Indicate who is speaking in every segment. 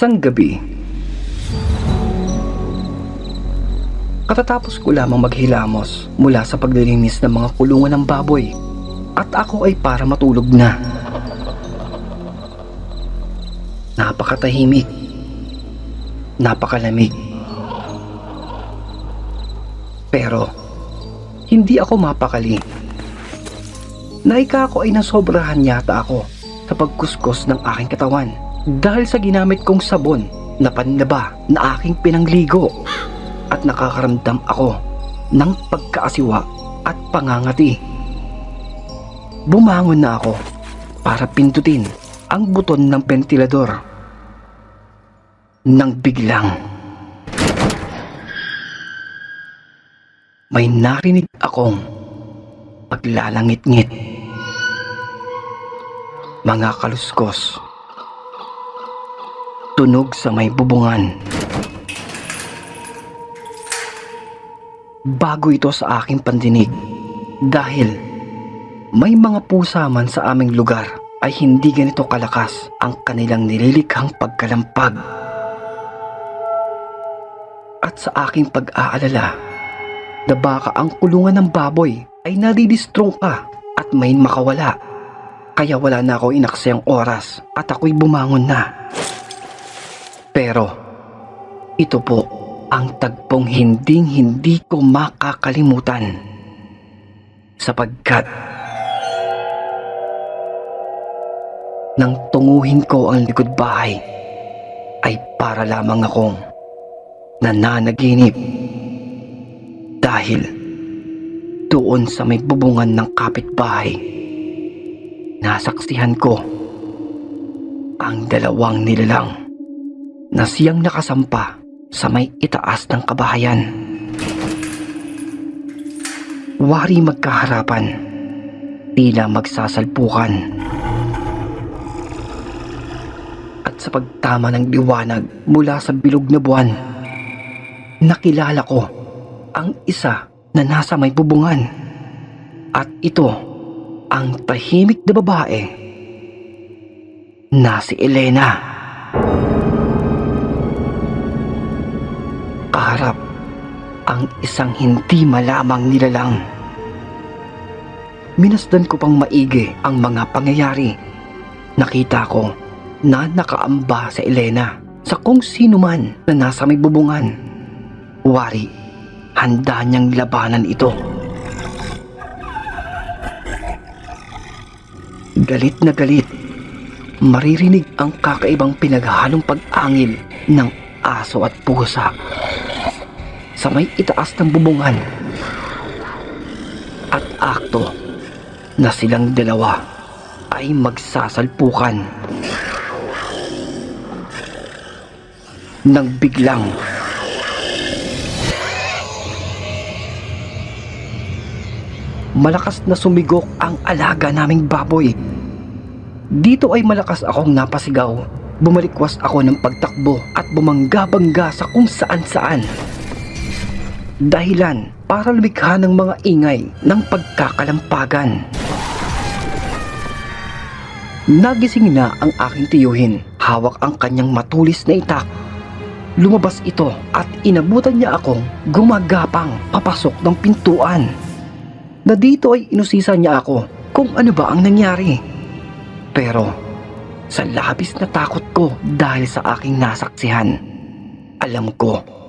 Speaker 1: Isang gabi, katatapos ko lamang maghilamos mula sa paglilinis ng mga kulungan ng baboy at ako ay para matulog na. Napakatahimik. Napakalamig. Pero, hindi ako mapakali. Naika ko ay nasobrahan yata ako sa pagkuskus ng aking katawan dahil sa ginamit kong sabon na panlaba na aking pinangligo at nakakaramdam ako ng pagkaasiwa at pangangati. Bumangon na ako para pindutin ang buton ng ventilador. Nang biglang may narinig akong paglalangit-ngit. Mga kaluskos. Tunog sa may bubungan. Bago ito sa aking pandinig dahil may mga pusa man sa aming lugar ay hindi ganito kalakas ang kanilang nililikhang pagkalampag. At sa aking pag-aalala na baka ang kulungan ng baboy ay nadidistrong ka at may makawala. Kaya wala na ako inaksayang oras at ako'y bumangon na. Pero ito po ang tagpong hinding hindi ko makakalimutan. Sapagkat nang tunguhin ko ang likod bahay ay para lamang akong nananaginip dahil doon sa may bubungan ng kapitbahay nasaksihan ko ang dalawang nilalang na siyang nakasampa sa may itaas ng kabahayan. Wari magkaharapan, tila magsasalpukan. At sa pagtama ng liwanag mula sa bilog na buwan, nakilala ko ang isa na nasa may bubungan. At ito ang tahimik na babae na si Elena. Kaharap ang isang hindi malamang nilalang. Minasdan ko pang maigi ang mga pangyayari. Nakita ko na nakaamba sa Elena sa kung sino man na nasa may bubungan. Wari, handa niyang labanan ito. Galit na galit, maririnig ang kakaibang pinaghalong pag-angil ng aso at pusa sa may itaas ng bubungan at akto na silang dalawa ay magsasalpukan nang biglang malakas na sumigok ang alaga naming baboy. Dito ay malakas akong napasigaw. Bumalikwas ako ng pagtakbo at bumangga-bangga sa kung saan-saan. Dahilan para lumikha ng mga ingay ng pagkakalampagan. Nagising na ang aking tiyuhin. Hawak ang kanyang matulis na itak. Lumabas ito at inabutan niya akong gumagapang papasok ng pintuan na dito ay inusisa niya ako kung ano ba ang nangyari. Pero sa labis na takot ko dahil sa aking nasaksihan, alam ko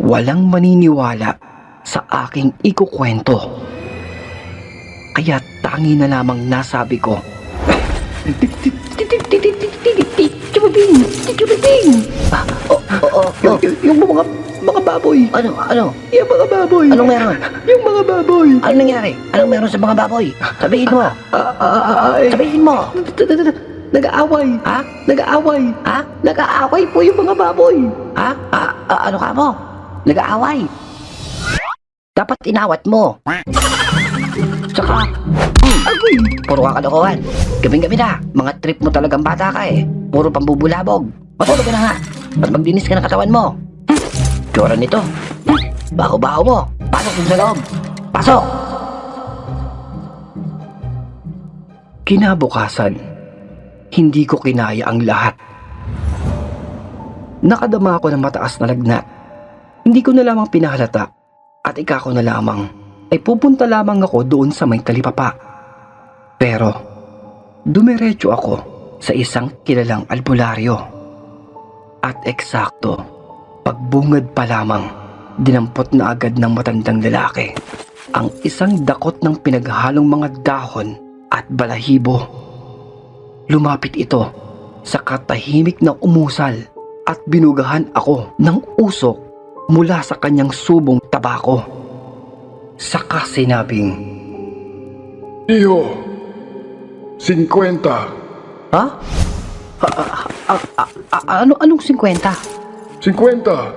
Speaker 1: walang maniniwala sa aking ikukwento. Kaya tangi na lamang nasabi ko, Ah, oh, oh, oh, yung, mga, mga baboy.
Speaker 2: Ano? Ano?
Speaker 1: Yung mga baboy.
Speaker 2: Anong meron?
Speaker 1: Yung mga baboy.
Speaker 2: Ano nangyari? Anong meron sa mga baboy? Sabihin mo.
Speaker 1: Ah, ah, ah, eh.
Speaker 2: Sabihin mo.
Speaker 1: Nag-aaway.
Speaker 2: Ha?
Speaker 1: Nag-aaway.
Speaker 2: Ha?
Speaker 1: Nag-aaway po yung mga baboy.
Speaker 2: Ha? Ano ka mo? Nag-aaway. Dapat inawat mo. Tsaka, hmm, puro ka kalokohan. Gabing-gabi na. Mga trip mo talagang bata ka eh. Puro pambubulabog. Matulog ka na nga. At maglinis ka ng katawan mo. Hmm, Tsura nito. Hmm, Baho-baho mo. Pasok sa loob. Pasok!
Speaker 1: Kinabukasan, hindi ko kinaya ang lahat. Nakadama ako ng mataas na lagnat. Hindi ko na lamang pinahalata at ikako na lamang ay pupunta lamang ako doon sa may talipapa. Pero dumiretso ako sa isang kilalang albularyo. At eksakto, pagbungad pa lamang, dinampot na agad ng matandang lalaki ang isang dakot ng pinaghalong mga dahon at balahibo. Lumapit ito sa katahimik na umusal at binugahan ako ng usok mula sa kanyang subong tabako. Saka sinabing,
Speaker 3: Iyo, 50.
Speaker 1: Ha? A- a- a- a- a- ano anong 50?
Speaker 3: 50.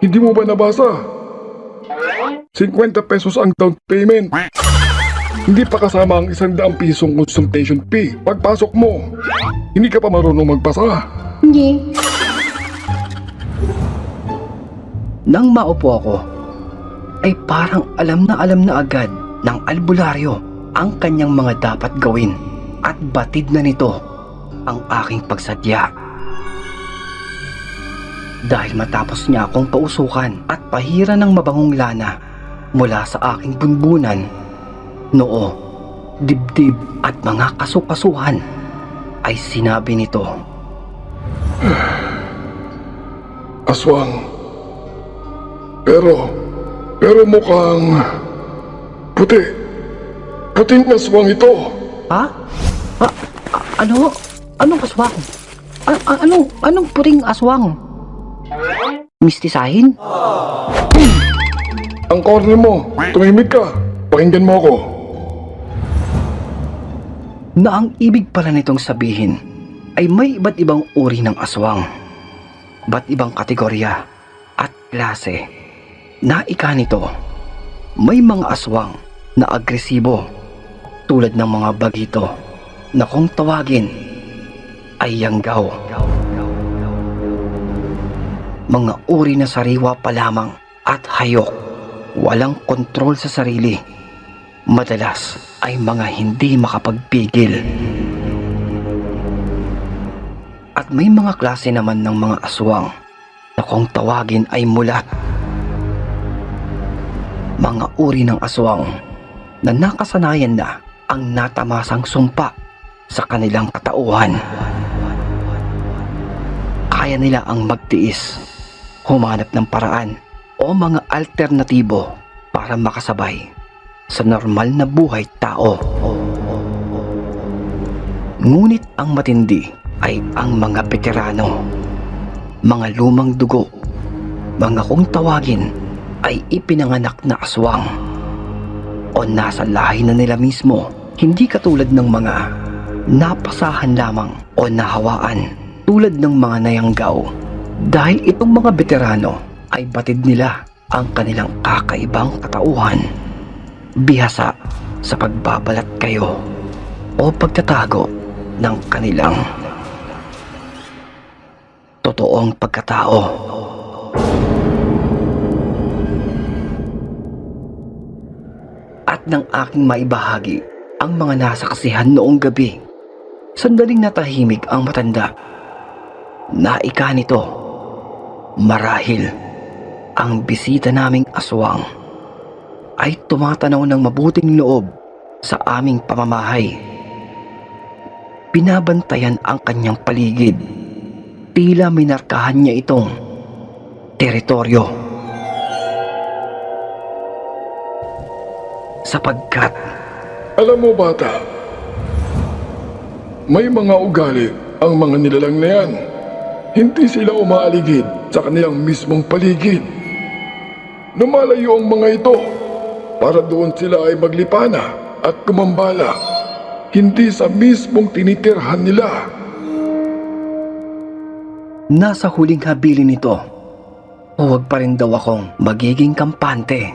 Speaker 3: Hindi mo ba nabasa? 50 pesos ang down payment. Hindi pa kasama ang isang daang pisong consultation fee. Pagpasok mo, hindi ka pa marunong magbasa.
Speaker 1: Hindi. Nang maupo ako, ay parang alam na alam na agad ng albularyo ang kanyang mga dapat gawin at batid na nito ang aking pagsadya. Dahil matapos niya akong pausukan at pahira ng mabangong lana mula sa aking bunbunan, noo, dibdib at mga kasukasuhan, ay sinabi nito,
Speaker 3: Aswang. Pero, pero mukhang puti. Puting aswang ito.
Speaker 1: Ha? A- a- ano? Anong aswang? A- a- anong, anong puring aswang? Mistisahin?
Speaker 3: Ang corner mo, tumimik ka. Pakinggan mo ako.
Speaker 1: Na ang ibig pala nitong sabihin ay may iba't ibang uri ng aswang. Ba't ibang kategorya at klase. Na ika nito, may mga aswang na agresibo tulad ng mga bagito na kung tawagin ay yanggaw. Mga uri na sariwa pa lamang at hayok, walang kontrol sa sarili. Madalas ay mga hindi makapagpigil. At may mga klase naman ng mga aswang na kung tawagin ay mulat. Mga uri ng aswang na nakasanayan na ang natamasang sumpa sa kanilang katauhan. Kaya nila ang magtiis, humanap ng paraan o mga alternatibo para makasabay sa normal na buhay tao. Ngunit ang matindi ay ang mga veterano, mga lumang dugo, mga kung tawagin ay ipinanganak na aswang o nasa lahi na nila mismo, hindi katulad ng mga napasahan lamang o nahawaan tulad ng mga nayanggaw. Dahil itong mga veterano ay batid nila ang kanilang kakaibang katauhan. Bihasa sa pagbabalat kayo o pagtatago ng kanilang totoong pagkatao. Nang aking maibahagi ang mga nasaksihan noong gabi, sandaling natahimik ang matanda. Naika nito, marahil ang bisita naming aswang ay tumatanaw ng mabuting loob sa aming pamamahay. Binabantayan ang kanyang paligid. Tila minarkahan niya itong teritoryo. Sapagkat
Speaker 3: Alam mo bata, may mga ugali ang mga nilalang na yan. Hindi sila umaaligid sa kanilang mismong paligid. Lumalayo ang mga ito para doon sila ay maglipana at kumambala. Hindi sa mismong tinitirhan nila.
Speaker 1: nasa huling habilin nito, huwag pa rin daw akong magiging kampante.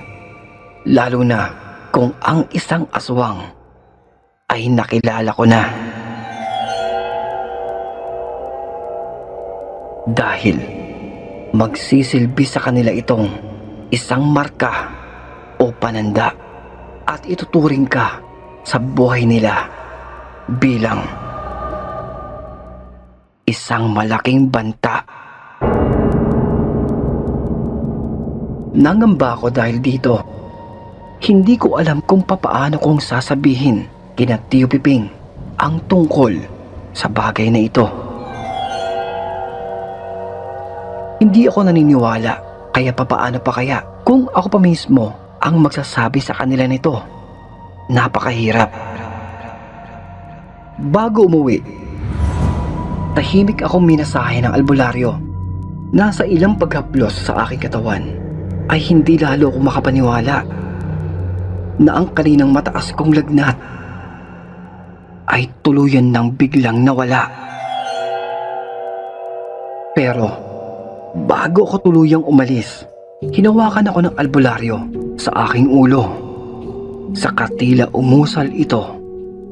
Speaker 1: Lalo na kung ang isang aswang ay nakilala ko na. Dahil magsisilbi sa kanila itong isang marka o pananda at ituturing ka sa buhay nila bilang isang malaking banta Nangamba ako dahil dito. Hindi ko alam kung papaano kong sasabihin kina Tio Piping ang tungkol sa bagay na ito. Hindi ako naniniwala kaya papaano pa kaya kung ako pa mismo ang magsasabi sa kanila nito. Napakahirap. Bago umuwi, tahimik akong minasahe ng albularyo. Nasa ilang paghaplos sa aking katawan ay hindi lalo ako makapaniwala na ang kaninang mataas kong lagnat ay tuluyan ng biglang nawala. Pero bago ako tuluyang umalis, hinawakan ako ng albularyo sa aking ulo. Sa katila umusal ito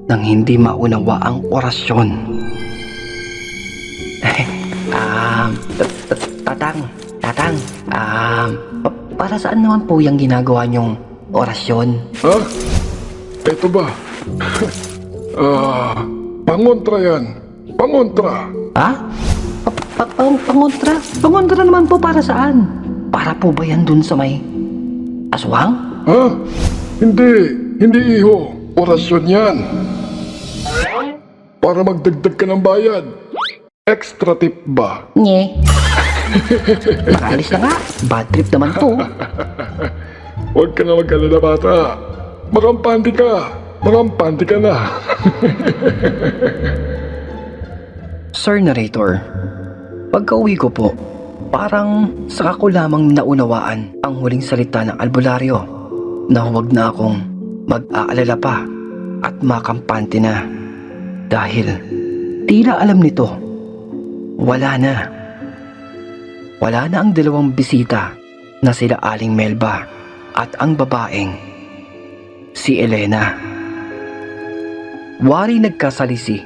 Speaker 1: nang hindi maunawa ang orasyon. um, tatang, tatang, um, pa- para saan naman po yung ginagawa niyong orasyon?
Speaker 3: Ha? Ito ba? ah, pangontra yan. Pangontra.
Speaker 1: Ha? Pa- pa- pang- pangontra? Pangontra naman po para saan? Para po ba yan dun sa may aswang?
Speaker 3: Ha? Hindi. Hindi iho. Orasyon yan. Para magdagdag ka ng bayad. Extra tip ba?
Speaker 1: Nye. Makalis na nga. Bad trip naman to.
Speaker 3: Huwag ka na mag-alala bata. Makampante ka. Makampante ka na.
Speaker 1: Sir Narrator, pagka uwi ko po, parang saka ko lamang naunawaan ang huling salita ng albularyo na huwag na akong mag-aalala pa at makampante na. Dahil tila alam nito, wala na. Wala na ang dalawang bisita na sila Aling Melba at ang babaeng si Elena. Wari nagkasalisi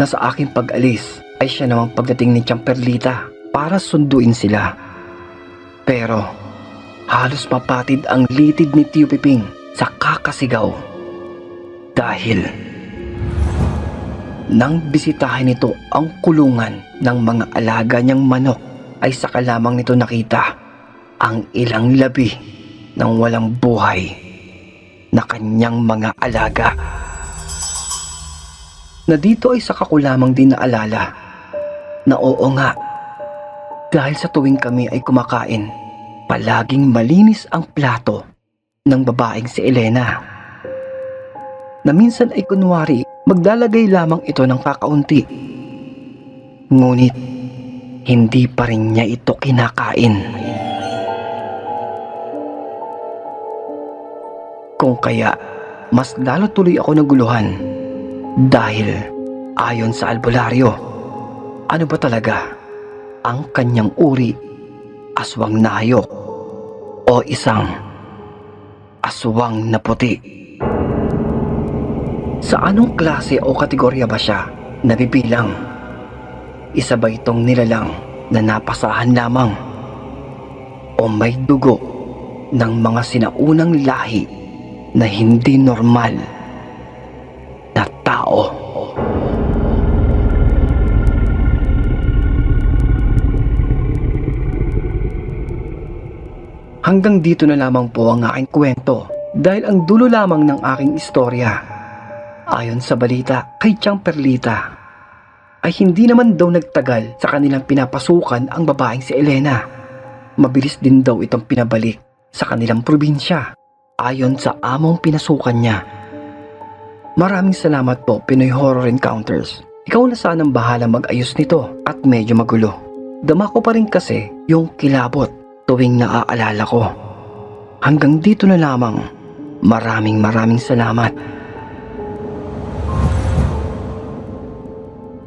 Speaker 1: na sa aking pag-alis ay siya namang pagdating ni Champerlita para sunduin sila. Pero halos mapatid ang litid ni Tio Piping sa kakasigaw. Dahil nang bisitahin nito ang kulungan ng mga alaga niyang manok ay saka lamang nito nakita ang ilang labi ng walang buhay na kanyang mga alaga. Na dito ay saka ko lamang din naalala na oo nga dahil sa tuwing kami ay kumakain palaging malinis ang plato ng babaeng si Elena. Na minsan ay kunwari maglalagay lamang ito ng kakaunti. Ngunit hindi pa rin niya ito kinakain kaya mas lalo tuloy ako naguluhan dahil ayon sa albularyo, ano ba talaga ang kanyang uri? Aswang na hayop o isang aswang na puti? Sa anong klase o kategorya ba siya nabibilang? Isa ba itong nilalang na napasahan lamang? O may dugo ng mga sinaunang lahi na hindi normal na tao. Hanggang dito na lamang po ang aking kwento dahil ang dulo lamang ng aking istorya. Ayon sa balita kay Chang Perlita ay hindi naman daw nagtagal sa kanilang pinapasukan ang babaeng si Elena. Mabilis din daw itong pinabalik sa kanilang probinsya ayon sa among pinasukan niya. Maraming salamat po Pinoy Horror Encounters. Ikaw na sanang bahala mag-ayos nito at medyo magulo. Dama ko pa rin kasi yung kilabot tuwing naaalala ko. Hanggang dito na lamang. Maraming maraming salamat.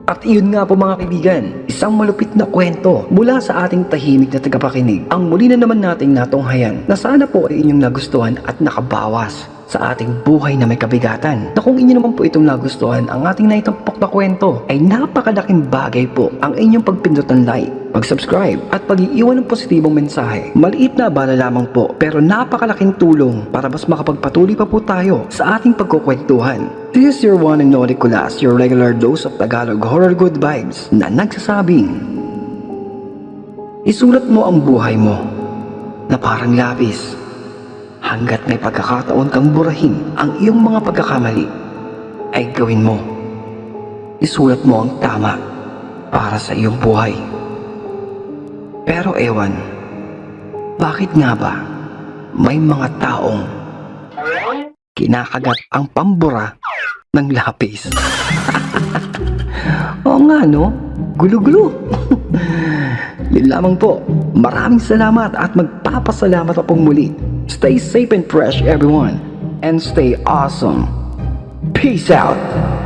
Speaker 1: At iyon nga po mga kaibigan, isang malupit na kwento mula sa ating tahimik na tagapakinig. Ang muli na naman nating natunghayan na sana po ay inyong nagustuhan at nakabawas sa ating buhay na may kabigatan. Na kung inyo naman po itong nagustuhan, ang ating naitampok na kwento ay napakalaking bagay po ang inyong pagpindot ng like, pag-subscribe at pag-iiwan ng positibong mensahe. Maliit na bala lamang po pero napakalaking tulong para mas makapagpatuloy pa po tayo sa ating pagkukwentuhan. This is your one and only Kulas, your regular dose of Tagalog horror good vibes na nagsasabing Isulat mo ang buhay mo na parang lapis. Hanggat may pagkakataon kang burahin ang iyong mga pagkakamali, ay gawin mo. Isulat mo ang tama para sa iyong buhay. Pero ewan, bakit nga ba may mga taong kinakagat ang pambura ng lapis? Oo nga no, gulo-gulo. Yun lamang po. Maraming salamat at magpapasalamat pa pong muli. Stay safe and fresh everyone. And stay awesome. Peace out.